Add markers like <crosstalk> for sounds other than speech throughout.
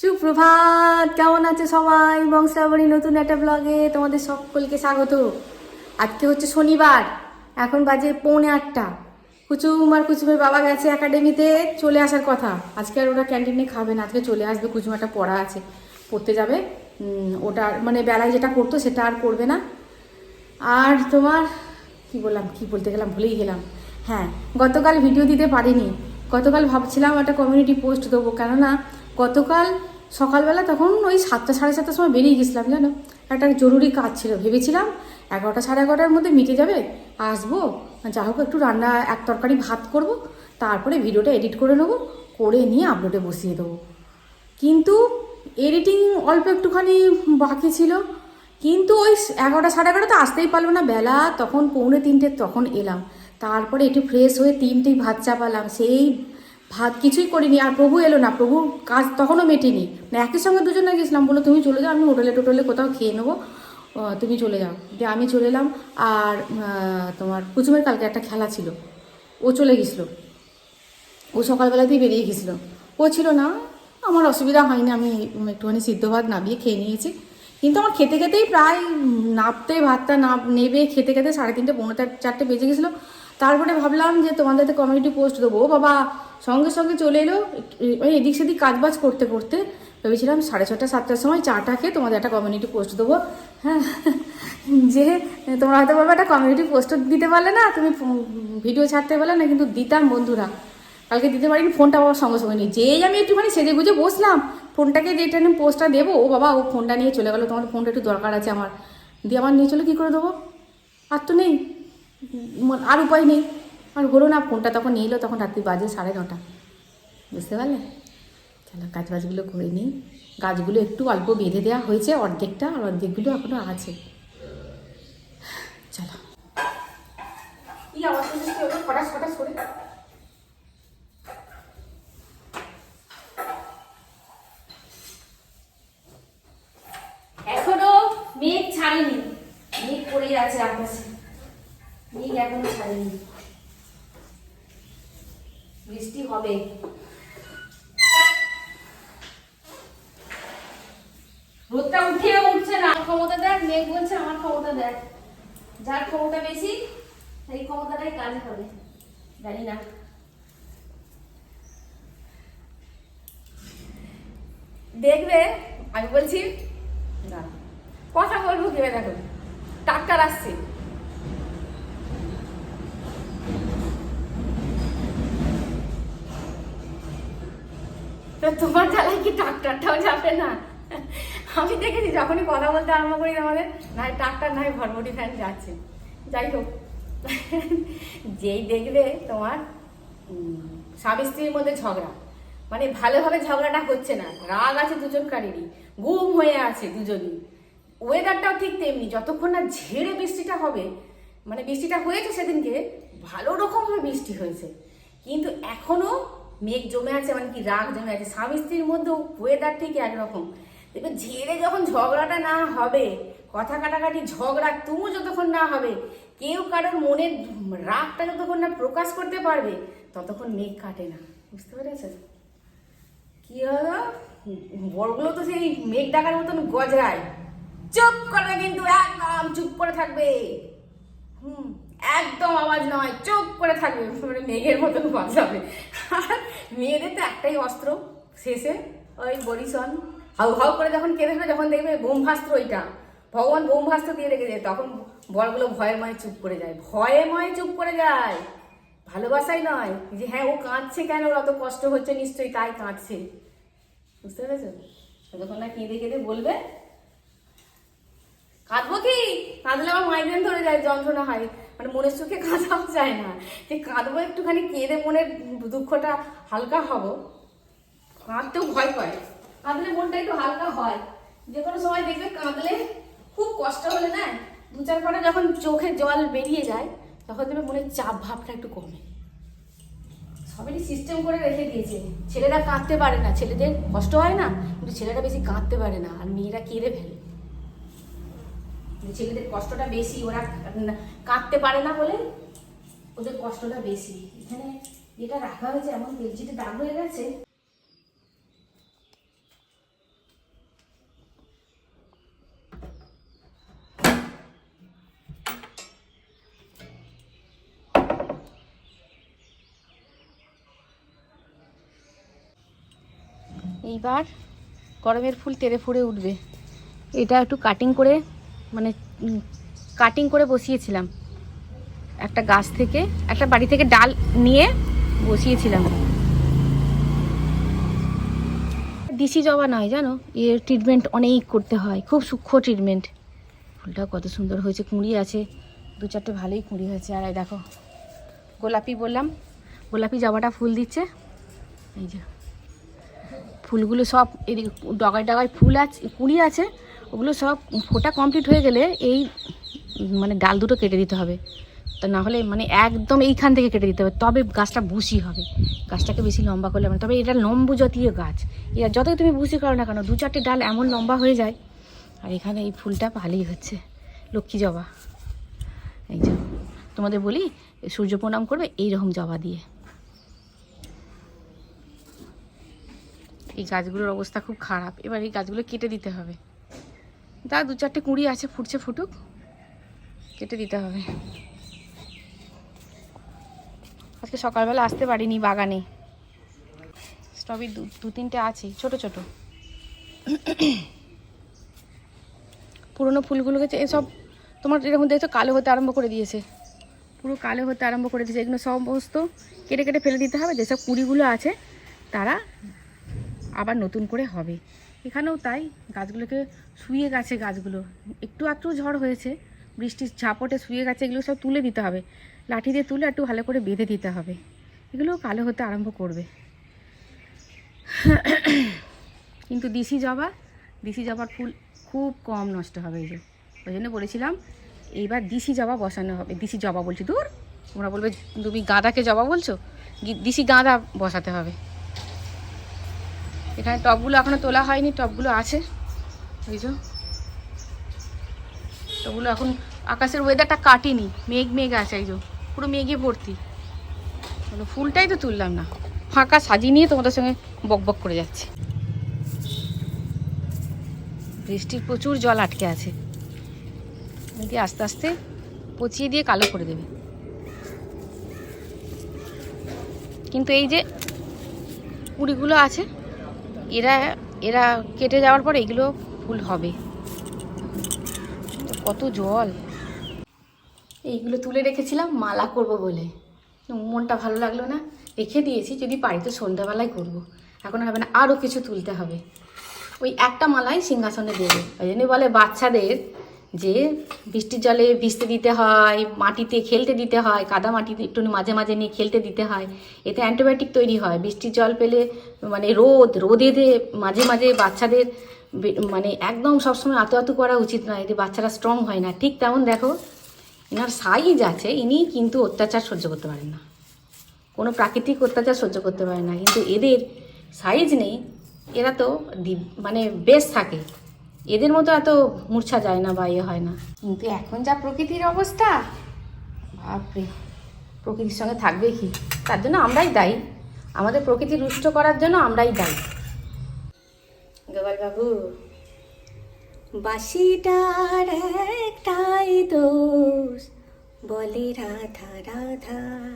সুপ্রভাত, কেমন আছে সবাই? বংশাবলী নতুন একটা ব্লগে তোমাদের সকলকে স্বাগত। আজকে হচ্ছে শনিবার, এখন বাজে পৌনে আটটা। কুচুম আর কুচুমের বাবা গেছে একাডেমিতে চলে আসার কথা। আজকে আর ওরা ক্যান্টিনে খাবে না, আজকে চলে আসবে কুচুম একটা পড়া আছে। পড়তে যাবে। ওটা মানে বেলায় যেটা করতো সেটা আর করবে না। আর তোমার, কি বললাম, কি বলতে গেলাম, ভুলেই গেলাম। হ্যাঁ গতকাল ভিডিও দিতে পারিনি। গতকাল ভাবছিলাম একটা কমিউনিটি পোস্ট দেবো, কেননা গতকাল সকালবেলা তখন ওই সাতটা, সাড়ে সাতটার সময় বেরিয়ে গেছিলাম, জানো? একটা জরুরি কাজ ছিল, ভেবেছিলাম এগারোটা, সাড়ে এগারোটার মধ্যে মিটে যাবে, আসব, যা হোক একটু রান্না, এক তরকারি ভাত করব, তারপরে ভিডিওটা এডিট করে নেব, করে নিয়ে আপলোডে বসিয়ে দেবো। কিন্তু এডিটিং অল্প একটুখানি বাকি ছিল, কিন্তু ওই এগারোটা, সাড়ে এগারোটা তো আসতেই পারল না, বেলা তখন পৌনে তিনটে, তখন এলাম। তারপরে একটু ফ্রেশ হয়ে তিনটেই ভাত চাপালাম, সেই ভাত কিছুই করিনি, আর প্রভু এলো না, প্রভুর কাজ তখনও মেটেনি। মানে একই সঙ্গে দুজনে গেছিলাম বলো তুমি চলে যাও, আমি হোটেলে টোটেলে কোথাও খেয়ে নেব। তুমি চলে যাও। দিয়ে আমি চলে এলাম, আর তোমার কুচুমের কালকে একটা খেলা ছিল। ও চলে গেছিল। ও সকালবেলাতেই বেরিয়ে গেছিল। ও ছিল না, আমার অসুবিধা হয়নি, আমি একটুখানি সিদ্ধ ভাত নামিয়ে খেয়ে নিয়েছি। কিন্তু আমার খেতে খেতেই প্রায় নাপতে ভাতটা নাপ, নেবে, খেতে খেতে সাড়ে তিনটে, পৌনে চারটে বেজে গেছিল। তারপরে ভাবলাম যে তোমাদের কমিউনিটি পোস্ট দেবো। বাবা, সঙ্গে সঙ্গে চলে এলো ওই এদিক সেদিক কাজ বাজ করতে করতে ভেবেছিলাম সাড়ে ছটা, সাতটার সময় চাটা খেয়ে তোমাদের একটা কমিউনিটি পোস্ট দেবো। হ্যাঁ যে তোমরা হয়তো বলবে একটা কমিউনিটি পোস্ট দিতে পারলে না, তুমি ভিডিও ছাড়তে পারলে না, কিন্তু দিতাম বন্ধুরা। কালকে দিতে পারিনি, ফোনটা বাবার সঙ্গে সঙ্গে নিয়ে। যেই আমি একটুখানি সেজে গুজে বসলাম, ফোনটাকে যেটা আমি পোস্টটা দেবো, ও বাবা, ও ফোনটা নিয়ে চলে গেলো। তোমার ফোনটা একটু দরকার আছে আমার। দিয়ে আমার নিয়ে চলে, কী করে দেবো? আর তো নেই। আর উপায় নেই। আর হলো না, ফোনটা তখন নিয়ে এলো, তখন রাত্রি বাজে সাড়ে নটা। বুঝতে পারলে? চলো, কাজ বাজগুলো করে নিই। গাছগুলো একটু অল্প বেঁধে দেওয়া হয়েছে অর্ধেকটা, আর অর্ধেকগুলো এখনও আছে। চলো। এখনও মেঘ ছাড়েনি। মেঘ পড়ে আছে আকাশে। মেঘ এখনও ছাড়েনি। বৃষ্টি হবে। রোদটা উঠেও উঠছে না। ক্ষমতা দেখ, মেঘ বলছে আমার ক্ষমতা দেখ। যার ক্ষমতা বেশি, সেই ক্ষমতাটাই কাজ হবে। জানি না। দেখবে, আমি বলছি, না। কথা বলব ভেবে দেখো। ডাক্তার আসছে। তোমার জ্বালায় কি ট্রাক্টরটাও যাবে না? আমি দেখেছি যখনই কথা বলতে আরম্ভ করি আমাদের নাই ট্রাক্টর নাই ভরভটি ফ্যান যাচ্ছে। যাই হোক, যেই দেখবে তোমার স্বামী স্ত্রীর মধ্যে ঝগড়া মানে ভালোভাবে ঝগড়াটা হচ্ছে না, রাগ আছে দুজনকারেরই, গুম হয়ে আছে দুজনই। ওয়েদারটাও ঠিক তেমনি, যতক্ষণ না ঝেড়ে বৃষ্টিটা হবে মানে বৃষ্টিটা হয়েছে সেদিনকে, ভালো রকমভাবে বৃষ্টি হয়েছে। কিন্তু এখনও মেঘ জমে আছে মানে কি রাগ জমে আছে। স্বামী স্ত্রীর মধ্যেও ওয়েদার ঠিক একরকম। দেখবে ঝেড়ে যখন ঝগড়াটা না হবে, কথা কাটাকাটি ঝগড়া তুমু যতক্ষণ না হবে, কেউ কারোর মনের রাগটা যতক্ষণ না প্রকাশ করতে পারবে, ততক্ষণ মেঘ কাটে না। বুঝতে পেরেছে? কি হলো? বড়গুলো তো সেই মেঘ ডাকার মতন গজরায়। চুপ করবে কিন্তু, একদম চুপ করে থাকবে। হুম। একদম আওয়াজ নয় চোখ করে থাকবে মানে মেঘের মতন গজাবে আর মেয়েদের তো একটাই অস্ত্র, শেষে ওই বরিশন হাউ হাউ করে যখন কেঁদে ফেলে যখন দেখবে বোমভাস্ত্র ওইটা। ভগবান বোমভাস্ত্র দিয়ে রেখেছে তখন বরগুলো ভয়ে ময়ে চুপ করে যায়। ভয়ে ময়ে চুপ করে যায়। ভালোবাসাই নয়। যে হ্যাঁ ও কাঁদছে কেন? ওর অত কষ্ট হচ্ছে নিশ্চয়ই, তাই কাঁদছে। বুঝতে পেরেছ? যতক্ষণ না কেঁদে কেঁদে বলবে, কাঁদবো কি? কাঁদলে আমার মাইগ্রেন ধরে যায়, যন্ত্রণা হয়। মানে মনের সুখে কাঁদাও যায় না। যে কাঁদবো একটুখানি, কেঁদে মনের দুঃখটা হালকা হব। কাঁদতেও ভয় পায়। কাঁদলে মনটা একটু হালকা হয়। যে কোনো সময় দেখবে কাঁদলে খুব কষ্ট হলে না, দু চার ফোঁটা যখন চোখে জল বেরিয়ে যায়, তখন দেখবে মনের চাপ ভাবটা একটু কমে। সবেরই সিস্টেম করে রেখে দিয়েছে। ছেলেরা কাঁদতে পারে না। ছেলেদের কষ্ট হয় না, কিন্তু ছেলেরা বেশি কাঁদতে পারে না। আর মেয়েরা কেঁদে ফেলে। ছেলেদের কষ্টটা বেশি, ওরা কাঁদতে পারে না বলে ওদের কষ্টটা বেশি। এখানে এটা রাখা হয়েছে এমন বেলচিতে দাগ হয়ে গেছে। এইবার গরমের ফুল তেড়ে ফুড়ে উঠবে। এটা একটু কাটিং করে মানে কাটিং করে বসিয়েছিলাম। একটা গাছ থেকে, একটা বাড়ি থেকে ডাল নিয়ে বসিয়েছিলাম। দিশি জবা নয়, জানো? এর ট্রিটমেন্ট অনেক করতে হয়। খুব সূক্ষ্ম ট্রিটমেন্ট ফুলটা কত সুন্দর হয়েছে, কুঁড়ি আছে। দু চারটে ভালোই কুঁড়ি হয়েছে। আর দেখো, গোলাপি বললাম, গোলাপি জবাটা ফুল দিচ্ছে। এই যে। ফুলগুলো সব এদিকে ডগায় ডগায় ফুল আছে, কুড়ি আছে, ওগুলো সব ফোটা কমপ্লিট হয়ে গেলে এই মানে ডাল দুটো কেটে দিতে হবে। তা না হলে মানে একদম এইখান থেকে কেটে দিতে হবে, তবে গাছটা বুসি হবে। গাছটাকে বেশি লম্বা করলে হবে না। তবে এটা লম্বু জাতীয় গাছ। এটা যতই তুমি বুসি করো না কেন, দু চারটে ডাল এমন লম্বা হয়ে যায়। আর এখানে এই ফুলটা ভালোই হচ্ছে। লক্ষ্মী জবা। এই যে তোমাদের বলি, সূর্য প্রণাম করবে, এইরকম জবা দিয়ে। এই গাছগুলোর অবস্থা খুব খারাপ। এবার এই গাছগুলো কেটে দিতে হবে। তা দু চারটে কুঁড়ি আছে, ফুটছে ফুটুক। কেটে দিতে হবে। আজকে সকালবেলা আসতে পারিনি বাগানে। স্ট্রবেরি দু দু তিনটে আছে, ছোট ছোট। পুরনো ফুলগুলোকে এসব তোমার এরকম দেখছ কালো হতে আরম্ভ করে দিয়েছে। পুরো কালো হতে আরম্ভ করে দিয়েছে। এগুলো সমস্ত কেটে কেটে ফেলে দিতে হবে। যেসব কুড়িগুলো আছে, তারা আবার নতুন করে হবে। এখানেও তাই, গাছগুলোকে শুয়ে গেছে গাছগুলো। একটু একটু ঝড় হয়েছে, বৃষ্টির ঝাপটে শুয়ে গেছে, এগুলো সব তুলে দিতে হবে। লাঠি দিয়ে তুলে একটু ভালো করে বেঁধে দিতে হবে। এগুলো কালো হতে আরম্ভ করবে। কিন্তু দিশি জবা, দিশি জবার ফুল খুব কম নষ্ট হবে এই যে। ওই জন্য বলেছিলাম, এইবার দিশি জবা বসানো হবে। দিশি জবা বলছি, দূর। তোমরা বলবে, তুমি গাঁদাকে জবা বলছো? দিশি গাঁদা বসাতে হবে। এখানে টবগুলো এখনও তোলা হয়নি টবগুলো আছে। যে। টবগুলো এখন আকাশের ওয়েদারটা কাটেনি মেঘ মেঘ আছে এই পুরো মেঘে ভর্তি। বলো, ফুলটাই তো তুললাম না। ফাঁকা সাজিয়ে নিয়ে তোমাদের সঙ্গে বক বক করে যাচ্ছে। বৃষ্টির প্রচুর জল আটকে আছে। দিয়ে আস্তে আস্তে পচিয়ে দিয়ে কালো করে দেবে। কিন্তু এই যে কুড়িগুলো আছে এরা এরা কেটে যাওয়ার পর এগুলো ফুল হবে। কত জল। এইগুলো তুলে রেখেছিলাম, মালা করব বলে। মনটা ভালো লাগল না, রেখে দিয়েছি, যদি পারি তো সন্ধ্যাবেলায় করব। এখন হবে না আরও কিছু তুলতে হবে। ওই একটা মালাই সিংহাসনে দেবে, ওই জন্য বলে বাচ্চাদের যে বৃষ্টির জলে ভিজতে দিতে হয়, মাটিতে খেলতে দিতে হয়, কাদা মাটিতে একটু মাঝে মাঝে নিয়ে খেলতে দিতে হয়, এতে অ্যান্টিবায়োটিক তৈরি হয়। বৃষ্টির জল পেলে মানে রোদ, রোদে দিয়ে মাঝে মাঝে বাচ্চাদের মানে একদম সবসময় আতো আতো করা উচিত নয়, এতে বাচ্চারা স্ট্রং হয় না। ঠিক তেমন দেখো, এনার সাইজ আছে, ইনি কিন্তু অত্যাচার সহ্য করতে পারেন না। কোনো প্রাকৃতিক অত্যাচার সহ্য করতে পারে না, কিন্তু এদের সাইজ নেই, এরা তো মানে বেশ থাকে। এদের মতো এত মূর্ছা যায় না বা ইয়ে হয় না। কিন্তু এখন যা প্রকৃতির অবস্থা বাপরে প্রকৃতির সঙ্গে থাকবে কি? তার জন্য আমরাই দায়ী। আমাদের প্রকৃতি রুষ্ট করার জন্য আমরাই দায়ী। গোপাল বাবু বাসিটার একটাই দোষ বলে রাধা রাধা।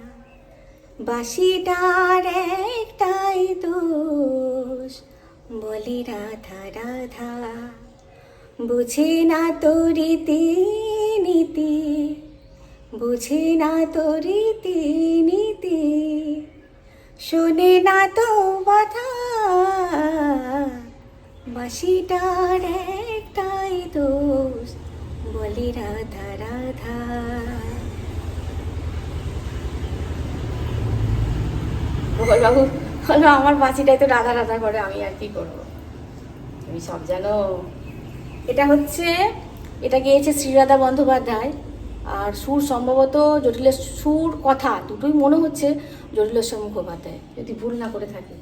বাসিটার একটাই দোষ বলে রাধা রাধা। বুঝে না তো রীতি নীতি বুঝে না তো রীতি নীতি শোনে না তো বাধা বাসিটার একটাই দোষ, বলি রাধা রাধা। গোপাল বাবু হলো আমার বাঁচিটাই তো রাধা রাধা করে, আমি আর কি করব? তুমি সব জানো। এটা হচ্ছে, এটা গিয়েছে শ্রীরাধা বন্দ্যোপাধ্যায়। আর সুর সম্ভবত জটিলের সুর কথা, দুটোই মনে হচ্ছে জটিলেশ্বর মুখোপাধ্যায়, যদি ভুল না করে থাকে।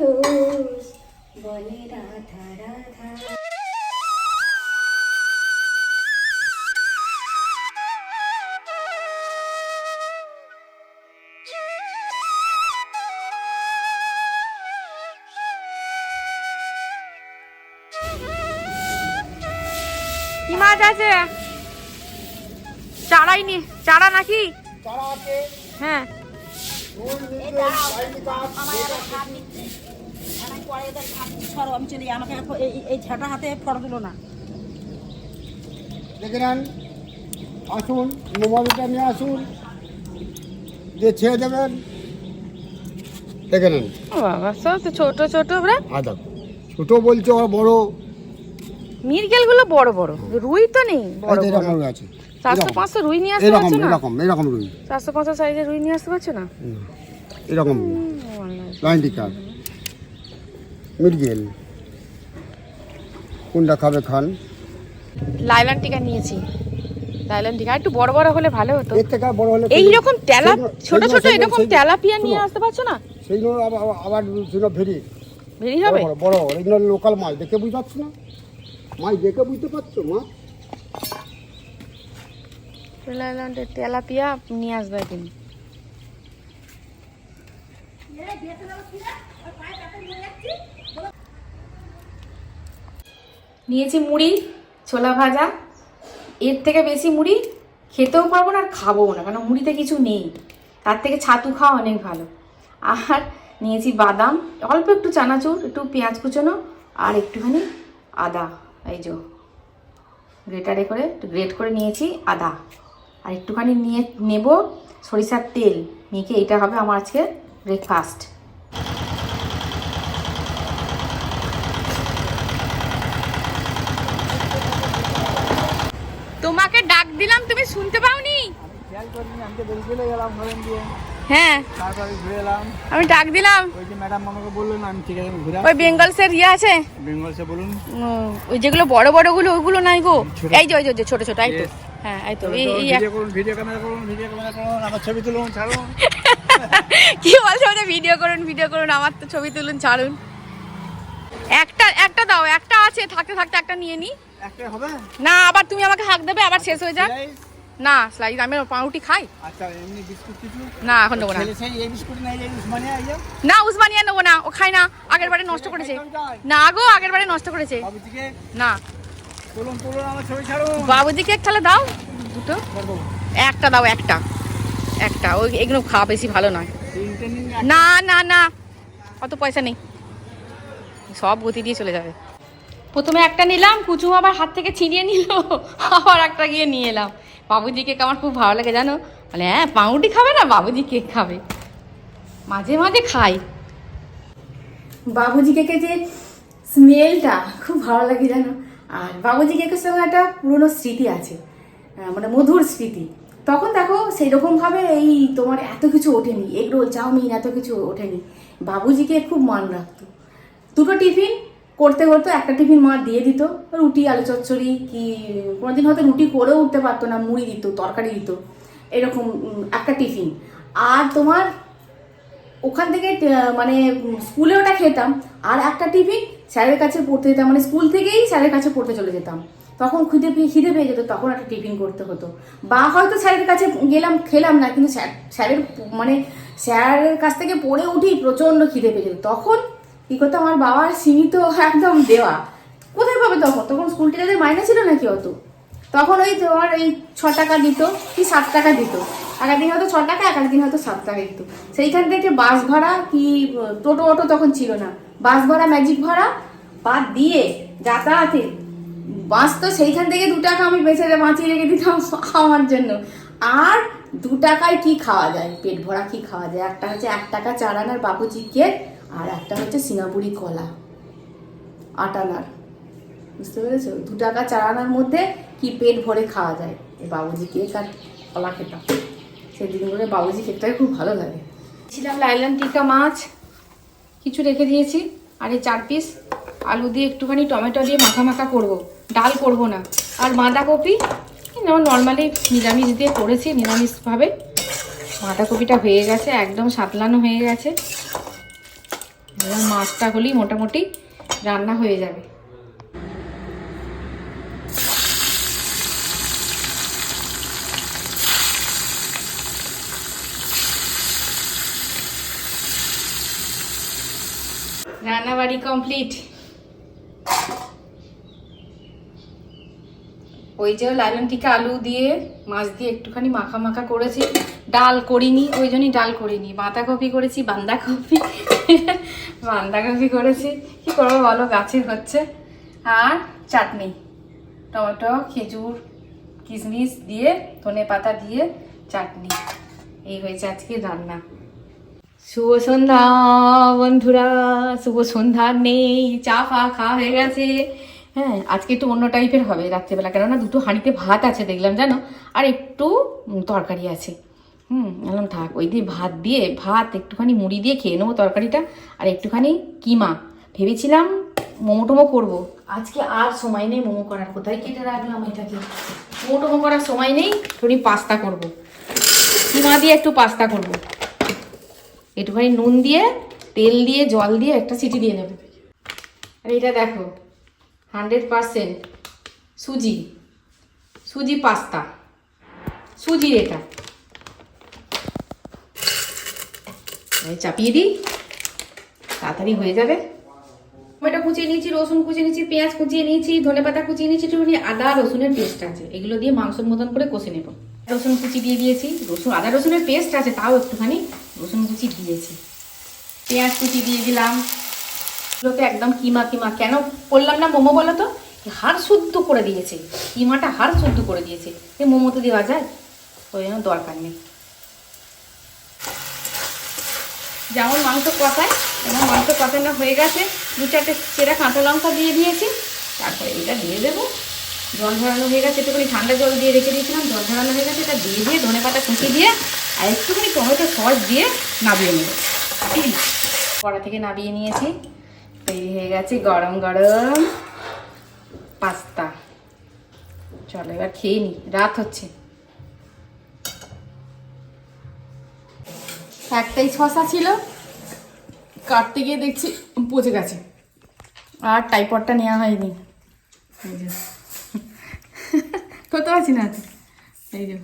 দোষ, বলে রাধা রাধা। মাছ আছে। চারাই নি চারা নাকি? হ্যাঁ। আমি চলি আমাকে এই- ঝাঁটা হাতে ফটো দিল না দেখে নেন। আসুন মোবাইলটা নিয়ে আসুন। ছেড়ে দেবেন। দেখে নেন। ও বাবা সব তো ছোট ছোট ওরা। আদা ছোটো বলছে ওরা বড়। মিরগেলগুলো বড় বড়। রুই তো নেই বড় বড়। আছে। চারশো পাঁচশো রুই নিয়ে আসতে পারছ না? এরকম এরকম রুই। চারশো পাঁচশো সাইজের রুই নিয়ে আসতে পারছ না? এরকম রুই। লাইনটি কাপ মির্গেল কোনটা খাবে খান? লাইলান টিকা নিয়েছি। লাইলান টিকা একটু বড় বড় হলে ভালো হতো। এর থেকে বড় হলে এইরকম তেলা সেইগুলো- ছোট ছোট এরকম তেলাপিয়া নিয়ে আসতে পারছ না? সেইগুলো আবার আবার- সেগুলো ভেরি হবে? বড় বড় বড় এগুলো লোকাল মাছ দেখে বুঝতে পারছ না? মাছ দেখে বুঝতে পারছ লাইলান তেলাপিয়া নিয়ে আসবে তুমি নিয়েছি মুড়ি ছোলা ভাজা। এর থেকে বেশি মুড়ি খেতেও পারব না আর খাবোও না কারণ মুড়িতে কিছু নেই। তার থেকে ছাতু খাওয়া অনেক ভালো। আর নিয়েছি বাদাম অল্প একটু চানাচুর একটু পেঁয়াজ কুচোনো আর একটুখানি আদা। এই যে গ্রেটারে করে একটু গ্রেট করে নিয়েছি আদা। আর একটুখানি নিয়ে নেব সরিষার তেল। মেখে এটা হবে আমার আজকে ব্রেকফাস্ট তোমাকে ডাক দিলাম তুমি শুনতে পাওনি? খেয়াল করিনি আমি তো বেরিয়ে গেলাম ধরেন দিয়ে হ্যাঁ। তারপর আমি ঘুরে এলাম। আমি ডাক দিলাম। ওই যে ম্যাডাম আমাকে বললেন আমি ঠিক আছে ঘুরে ওই বেঙ্গলসের ইয়ে আছে? বলুন। ওই যেগুলো বড় বড়গুলো ওইগুলো নাই গো। এই যে ওই যে, ছোট ছোট এই তো। হ্যাঁ এই তো এই এই ভিডিও করুন ভিডিও ক্যামেরা করুন ভিডিও ক্যামেরা করুন আমার ছবি তুলুন ছাড়ুন। <laughs> কি বলছো ওটা? ভিডিও করুন ভিডিও করুন আমার তো ছবি তুলুন ছাড়ুন। একটা একটা দাও একটা আছে থাকতে থাকতে একটা নিয়ে নি। একটা হবে? না আবার তুমি আমাকে হাক দেবে আবার শেষ হয়ে যাক? না স্লাইড আমি পাউরুটি খাই। আচ্ছা এমনি বিস্কুট কিছু? না এখন নেব না। সেই এই বিস্কুট নাই এই উসমানিয়া না উসমানিয়া নেব না ও খাই না আগের বারে নষ্ট করেছে। না গো আগের বারে নষ্ট করেছে। না। তুলুন তুলুন আমার ছবি এক দাও। দুটো। একটা দাও একটা। একটা ওই এগুলো খাওয়া বেশি ভালো নয়। না না না অত পয়সা নেই। সব গতি দিয়ে চলে যাবে। প্রথমে একটা নিলাম কুচু আবার হাত থেকে ছিনিয়ে নিল আবার একটা গিয়ে নিয়ে এলাম। বাবুজি কেক আমার খুব ভালো লাগে, জানো? বলে হ্যাঁ পাউরুটি খাবে না? বাবুজি কেক খাবে। মাঝে মাঝে খাই। বাবুজি কেকের যে স্মেলটা খুব ভালো লাগে, জানো? আর বাবুজি কেকের সঙ্গে একটা পুরনো স্মৃতি আছে মানে মধুর স্মৃতি। তখন দেখো সেই রকমভাবে এই তোমার এত কিছু ওঠেনি এগরোল চাউমিন এত কিছু ওঠেনি। বাবুজিকে খুব মান রাখতো। দুটো টিফিন করতে করতে একটা টিফিন মা দিয়ে দিত, রুটি, আলু চচ্চড়ি, কি, কোনোদিন হয়তো রুটি করেও উঠতে পারতো না, মুড়ি দিত, তরকারি দিত, এরকম একটা টিফিন। আর তোমার ওখান থেকে মানে স্কুলে ওটা খেতাম, আর একটা টিফিন স্যারের কাছে পড়তে যেতাম মানে স্কুল থেকেই স্যারের কাছে পড়তে চলে যেতাম। তখন খিদে পেয়ে খিদে পেয়ে যেত, তখন একটা টিফিন করতে হতো। বা হয়তো স্যারের কাছে গেলাম, খেলাম না, কিন্তু স্যার, স্যারের মানে স্যারের কাছ থেকে পড়ে উঠি প্রচণ্ড খিদে পেয়ে যেত। তখন কী করতো আমার বাবার সীমিত একদম দেওয়া। কোথায় পাবে তখন? তখন স্কুল টিচারদের মাইনে ছিল নাকি অত? তখন ওই তোমার এই ছ টাকা দিত কি সাত টাকা দিত। এক দিন হয়তো ছ টাকা এক দিন হয়তো সাত টাকা দিত। সেইখান থেকে বাস ভাড়া কি, টোটো অটো তখন ছিল না। বাস ভাড়া ম্যাজিক ভাড়া বাদ দিয়ে যাতায়াতে। বাস তো সেইখান থেকে দু টাকা আমি বেঁচে বাঁচিয়ে রেখে দিতাম খাওয়ার জন্য। আর দু টাকায় কি খাওয়া যায়? পেট ভরা কি খাওয়া যায়? একটা হচ্ছে এক টাকা চার আনার বাবুজি কেক আর একটা হচ্ছে সিঙ্গাপুরি কলা, আটানার। বুঝতে পেরেছ? দু টাকা চার আনার মধ্যে কি পেট ভরে খাওয়া যায়? বাবুজি কেক আর কলা খেতাম। সেই দিনগুলো বাবুজি কেকটাই খুব ভালো লাগে। ছিলাম লাইলান টিকা মাছ, কিছু রেখে দিয়েছি। আর এই চার পিস আলু দিয়ে একটুখানি টমেটো দিয়ে মাখা মাখা করব। ডাল করব না। আর বাঁধাকপি নর্মালি নিরামিষ দিয়ে করেছি, নিরামিষভাবে। বাঁধাকপিটা হয়ে গেছে, একদম সাতলানো হয়ে গেছে। এবার মাছটা হলেই মোটামুটি রান্না হয়ে যাবে। রান্নাবাড়ি কমপ্লিট। ওই যে লালন টিকা আলু দিয়ে, মাছ দিয়ে একটুখানি মাখা মাখা করেছি। ডাল করিনি, ওই জন্যই ডাল করিনি। বাঁধাকপি করেছি, বাঁধাকপি। বাঁধাকপি করেছি। কি করব বলো গাছের হচ্ছে। আর চাটনি। টমেটো, খেজুর, কিশমিশ দিয়ে, ধনে পাতা দিয়ে চাটনি। এই হয়েছে আজকে রান্না। শুভ সন্ধ্যা বন্ধুরা। শুভ সন্ধ্যা নেই। চা ফা খাওয়া হয়ে গেছে। হ্যাঁ আজকে একটু অন্য টাইপের হবে রাত্রেবেলা। কেননা দুটো হাঁড়িতে ভাত আছে, দেখলাম জানো? আর একটু তরকারি আছে। হুম, বললাম, থাক, ওই দিয়ে ভাত দিয়ে, ভাত একটুখানি মুড়ি দিয়ে খেয়ে নেব তরকারিটা। আর একটুখানি কিমা। ভেবেছিলাম মোমো টোমো করব। আজকে আর সময় নেই মোমো করার। কোথায় কেটে রাখলাম এটাকে? মোমো টোমো করার সময় নেই থোড়ি পাস্তা করব। কিমা দিয়ে একটু পাস্তা করব। একটুখানি নুন দিয়ে, তেল দিয়ে, জল দিয়ে একটা সিটি দিয়ে নেবে। আর এটা দেখো, হান্ড্রেড পারসেন্ট সুজি। সুজি পাস্তা। সুজি এটা। চাপিয়ে দিই। তাড়াতাড়ি হয়ে যাবে। টমেটো কুচিয়ে নিয়েছি, রসুন কুচিয়ে নিয়েছি, পেঁয়াজ কুচিয়ে নিয়েছি, ধনে পাতা কুচিয়ে নিয়েছি, একটুখানি আদা, রসুনের পেস্ট আছে। এগুলো দিয়ে মাংসের মতন করে কষে নেব। রসুন কুচি দিয়ে দিয়েছি। রসুন, আদা, রসুনের পেস্ট আছে, তাও একটুখানি রসুন কুচি দিয়েছি। পেঁয়াজ কুচি দিয়ে দিলাম। এগুলোতে একদম কিমা কিমা, কেন করলাম না মোমো বলো তো? হাড় শুদ্ধ করে দিয়েছে। কিমাটা হাড় শুদ্ধ করে দিয়েছে। মোমো তো দেওয়া যায়? ওই জন্য দরকার নেই। যেমন মাংস কষায় তেমন মাংস কষানো হয়ে গেছে, দু চারটে চেরা কাঁচা লঙ্কা দিয়ে দিয়েছি, তারপরে এটা দিয়ে দেবো। জল ঝরানো হয়ে গেছে, একটুখানি ঠান্ডা জল দিয়ে রেখে দিয়েছিলাম, জল ঝরানো হয়ে গেছে, এটা দিয়ে দিয়ে ধনে পাতা কুচি দিয়ে আর একটুখানি টমেটো সস দিয়ে নামিয়ে নেব। কড়া থেকে নামিয়ে নিয়েছি, তৈরি হয়ে গেছে গরম গরম পাস্তা। চলো এবার খেয়ে নি, রাত হচ্ছে। একটাই শশা ছিল। কাটতে গিয়ে দেখছি পচে গেছে। আর টাইপডটা নেওয়া হয়নি। এই যে। করতে পারছি না এই যে।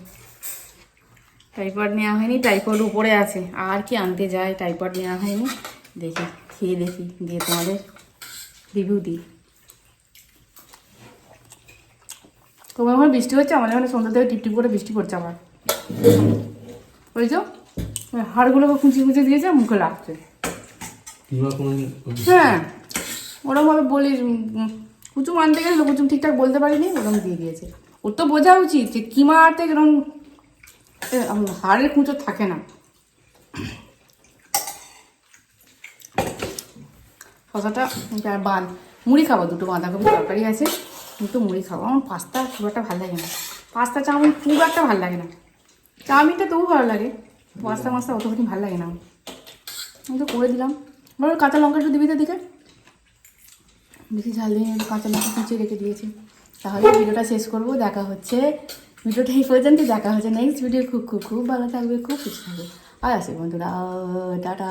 টাইপড নেওয়া হয়নি টাইপড উপরে আছে। আর কি আনতে যায় টাইপড নেওয়া হয়নি। দেখি, খেয়ে দেখি, দিয়ে তোমাদের রিভিউ দিই। তোমার ওখানে বৃষ্টি হচ্ছে? আমাদের ওখানে সন্ধ্যা থেকে টিপটিপ করে বৃষ্টি পড়ছে আমার ওই হাড়গুলোকে কুচি কুচি দিয়েছে মুখে লাগছে। হ্যাঁ ওরমভাবে উম, কুচুম আনতে গেছিল কুচুম ঠিকঠাক বলতে পারিনি ওরকম দিয়ে দিয়েছে। ওর তো বোঝা উচিত যে কিমা আনতে এরকম হাড়ের কুঁচো থাকে না। শশাটা বান মুড়ি খাব দুটো বাঁধাকপি তরকারি আছে দুটো মুড়ি খাব। আমার পাস্তা খুব একটা ভালো লাগে না। পাস্তা চাউমিন খুব একটা ভালো লাগে না। চাউমিনটা তবু ভালো লাগে পাস্তা মাস্তা অতখানি ভালো লাগে না। আমি তো করে দিলাম। বলো কাঁচা লঙ্কা একটু দিবি তো দিকে বেশি ঝাল দিয়ে কাঁচা লঙ্কা কুচিয়ে রেখে দিয়েছি। তাহলে ভিডিওটা শেষ করব। দেখা হচ্ছে ভিডিওটা এই পর্যন্ত। দেখা হচ্ছে নেক্সট ভিডিও খুব খুব খুব ভালো থাকবে, খুব খুশি থাকবে। আর আসি বন্ধুরা। টাটা।